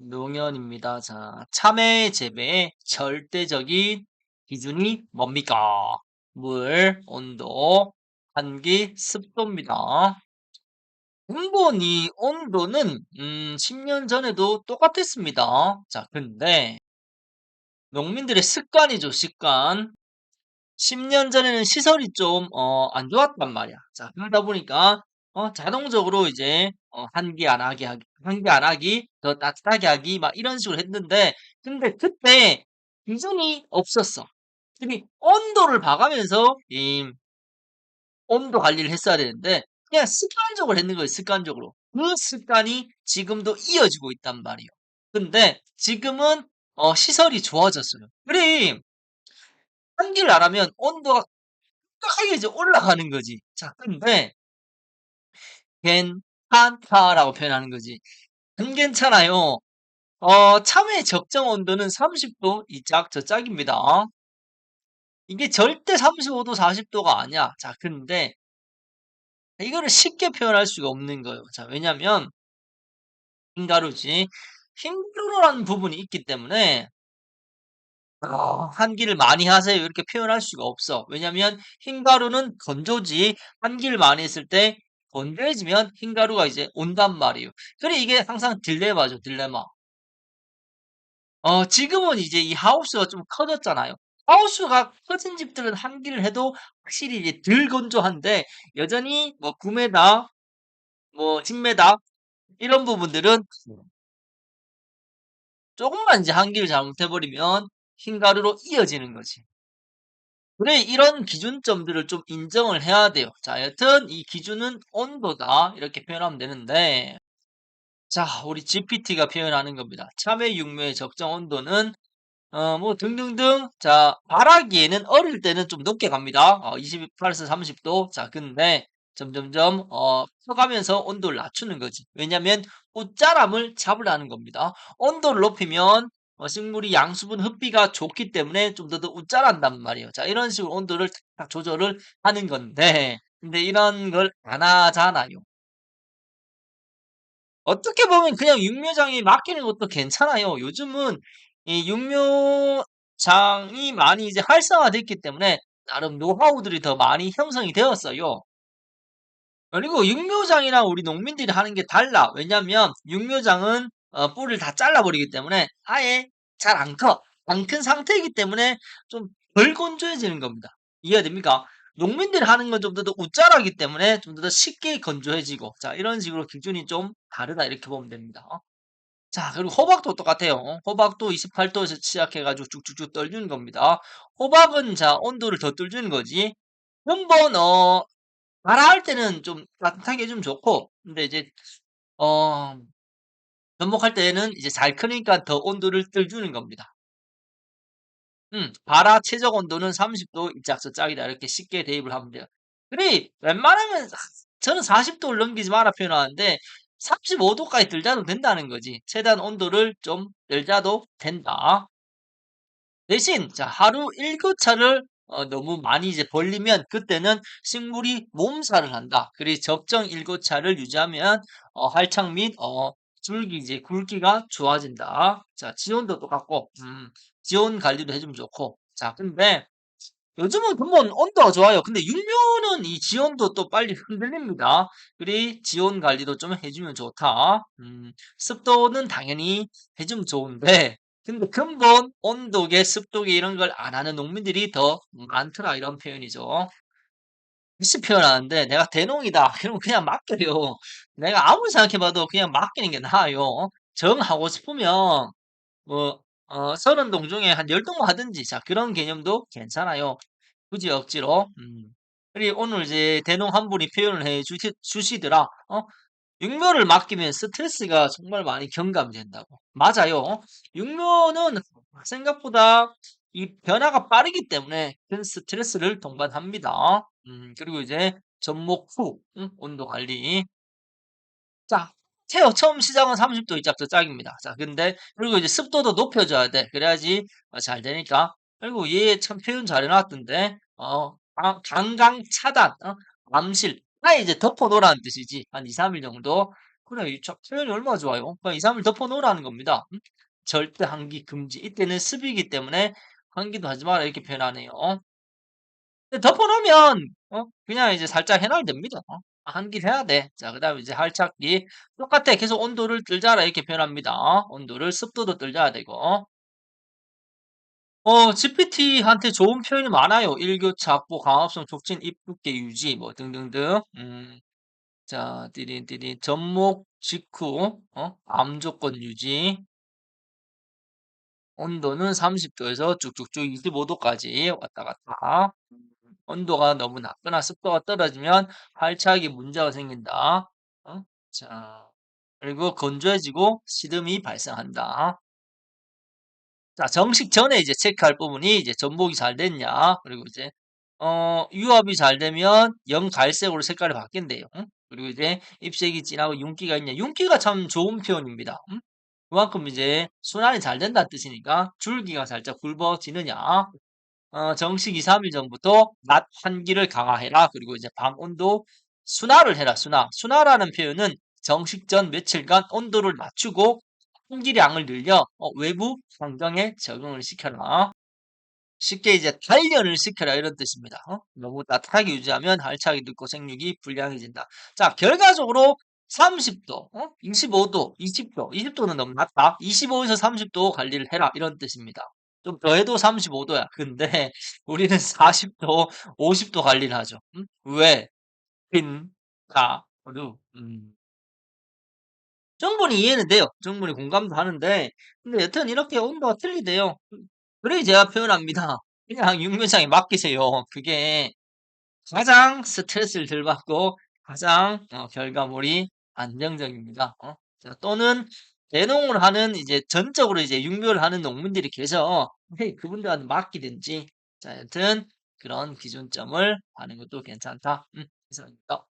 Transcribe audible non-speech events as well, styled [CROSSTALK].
농연입니다. 자, 참외 재배의 절대적인 기준이 뭡니까? 물, 온도, 환기, 습도입니다. 근본 이 온도는 음, 10년 전에도 똑같았습니다. 자, 근데 농민들의 습관이죠, 습관. 10년 전에는 시설이 좀, 어, 안 좋았단 말이야. 자, 그러다 보니까, 어, 자동적으로 이제, 어, 환기 안 하게 하기, 환기 안 하기, 더 따뜻하게 하기, 막 이런 식으로 했는데, 근데 그때 기준이 없었어. 특히 온도를 봐가면서 이 온도 관리를 했어야 되는데, 그냥 습관적으로 했는 거예요, 습관적으로. 그 습관이 지금도 이어지고 있단 말이에요. 근데 지금은, 어, 시설이 좋아졌어요. 그래, 환기를 안 하면 온도가 급격하게 이제 올라가는 거지. 자, 근데 괜찮다라고 표현하는 거지. 안 괜찮아요. 어, 참외 적정 온도는 30도 이 짝, 저 짝입니다. 이게 절대 35도, 40도가 아니야. 자, 근데 이거를 쉽게 표현할 수가 없는 거예요. 자, 왜냐면 흰가루지. 흰가루라는 부분이 있기 때문에 어, 환기를 많이 하세요. 이렇게 표현할 수가 없어. 왜냐면 흰가루는 건조지. 환기를 많이 했을 때 건조해지면 흰가루가 이제 온단 말이에요. 그래 이게 항상 딜레마죠. 딜레마. 어, 지금은 이제 이 하우스가 좀 커졌잖아요. 하우스가 커진 집들은 환기를 해도 확실히 이제 덜 건조한데 여전히 뭐 9m, 뭐 10m 이런 부분들은 조금만 이제 환기를 잘못해버리면 흰 가루로 이어지는 거지. 그래, 이런 기준점들을 좀 인정을 해야 돼요. 자, 여튼 이 기준은 온도다. 이렇게 표현하면 되는데, 자, 우리 GPT가 표현하는 겁니다. 참외 육묘의 적정 온도는 어, 뭐 등등등. 자, 바라기에는 어릴 때는 좀 높게 갑니다. 어, 28에서 30도. 자, 근데 점점점 어, 커가면서 온도를 낮추는 거지. 왜냐면 옷자람을 잡으라는 겁니다. 온도를 높이면 어, 식물이 양수분 흡비가 좋기 때문에 좀 더 더 웃자란단 말이에요. 자, 이런 식으로 온도를 딱 조절을 하는 건데, 근데 이런 걸 안 하잖아요. 어떻게 보면 그냥 육묘장에 맡기는 것도 괜찮아요. 요즘은 이 육묘장이 많이 이제 활성화됐기 때문에 나름 노하우들이 더 많이 형성이 되었어요. 그리고 육묘장이랑 우리 농민들이 하는 게 달라. 왜냐면 육묘장은 어, 뿔을 다 잘라버리기 때문에 아예 잘 안 커. 안 큰 상태이기 때문에 좀 덜 건조해지는 겁니다. 이해가 됩니까? 농민들이 하는 건 좀더 웃자라기 때문에 좀 더 쉽게 건조해지고 자 이런 식으로 기준이 좀 다르다 이렇게 보면 됩니다. 자 그리고 호박도 똑같아요. 호박도 28도에서 시작해가지고 쭉쭉쭉 떨주는 겁니다. 호박은 자 온도를 더 떨주는 거지. 한번 어 발화할 때는 좀 따뜻하게 해주면 좋고 근데 이제 어 접목할 때는 이제 잘 크니까 더 온도를 떨주는 겁니다. 음, 발화 최적 온도는 30도 입작서 짝이다. 이렇게 쉽게 대입을 하면 돼요. 그래, 웬만하면 저는 40도를 넘기지 마라 표현하는데 35도까지 들자도 된다는 거지. 최단 온도를 좀 열자도 된다. 대신 자 하루 일교차를 어, 너무 많이 이제 벌리면 그때는 식물이 몸살을 한다. 그리고 적정 일교차를 유지하면 어, 활착 및 어, 줄기 이제 굵기가 좋아진다. 자 지온도 똑같고 음, 지온 관리도 해주면 좋고 자 근데 요즘은 근본 온도가 좋아요. 근데 육묘는 이 지온도 또 빨리 흔들립니다. 그리 지온 관리도 좀 해주면 좋다. 음, 습도는 당연히 해주면 좋은데 근데 근본 온도계, 습도계 이런 걸 안 하는 농민들이 더 많더라 이런 표현이죠. 이렇게 표현하는데 내가 대농이다. [LAUGHS] 그러면 그냥 맡겨요. 내가 아무리 생각해봐도 그냥 맡기는 게 나아요. 정하고 싶으면 뭐 어, 서른 동 중에 한열 동만 하든지 자 그런 개념도 괜찮아요. 굳이 억지로. 음. 그리고 오늘 이제 대농 한 분이 표현을 해 주시, 주시더라. 어? 육묘를 맡기면 스트레스가 정말 많이 경감이 된다고. 맞아요. 육묘는 생각보다 이 변화가 빠르기 때문에 큰 스트레스를 동반합니다. 음, 그리고 이제 접목 후 음, 온도 관리. 자, 태어 처음 시작은 30도 이짝저 짝입니다. 자, 근데 그리고 이제 습도도 높여줘야 돼. 그래야지 어, 잘 되니까. 그리고 얘 참 표현 잘 해놨던데, 어, 강, 강강 차단, 어? 암실. 아예 이제 덮어놓으라는 뜻이지. 한 2, 3일 정도. 그래 이참 표현이 얼마나 좋아요. 그러니까 2-3일 덮어 놓으라는 겁니다. 음? 절대 환기 금지. 이때는 습이기 때문에 "환기도 하지 마라." 이렇게 표현하네요. 근데 덮어 놓으면 어 그냥 이제 살짝 해 놔도 됩니다. 어 환기를 해야 돼. 자 그 다음에 이제 할착기 똑같아. 계속 "온도를 떨자라." 이렇게 표현합니다. 온도를 습도도 떨자야 되고. 어 GPT한테 좋은 표현이 많아요. 일교차, 확보, 광합성, 촉진, 입 두께 유지 뭐 등등등. 음. 자 띠딘띠딘 접목 직후 어 암 조건 유지. 온도는 30 도에서 쭉쭉쭉 25 도까지 왔다 갔다. 온도가 너무 낮거나 습도가 떨어지면 활착이 문제가 생긴다. 어? 자 그리고 건조해지고 시듬이 발생한다. 자 정식 전에 이제 체크할 부분이 이제 전복이 잘 됐냐 그리고 이제 어 유압이 잘 되면 영갈색으로 색깔이 바뀐대요. 응? 그리고 이제 입색이 진하고 윤기가 있냐 윤기가 참 좋은 표현입니다. 응? 그만큼 이제 순환이 잘 된다는 뜻이니까 줄기가 살짝 굵어지느냐 어 정식 2-3일 전부터 낮 환기를 강화해라. 그리고 이제 방 온도 순화를 해라 순화. 순화라는 표현은 정식 전 며칠간 온도를 낮추고 환기량을 늘려 어 외부 환경에 적응을 시켜라. 쉽게 이제 단련을 시켜라 이런 뜻입니다. 어? 너무 따뜻하게 유지하면 할착이 늦고 생육이 불량해진다. 자 결과적으로 30도, 어? 25도, 20도, 20도는 너무 낮다. 25에서 30도 관리를 해라 이런 뜻입니다. 좀 더해도 35도야. 근데 우리는 40도, 50도 관리를 하죠. 음? 왜? 빈, 가, 루. 음. 충분히 이해는 돼요. 충분히 공감도 하는데 근데 여튼 이렇게 온도가 틀리대요. 음. 그래 제가 표현합니다. [LAUGHS] 그냥 육묘장에 맡기세요. 그게 가장 스트레스를 덜 받고 가장 어 결과물이 안정적입니다. 어? 자 또는 대농을 하는 이제 전적으로 이제 육묘를 하는 농민들이 계셔. 네 그분들한테 맡기든지 자 여튼 그런 기준점을 하는 것도 괜찮다. 음 이상입니다.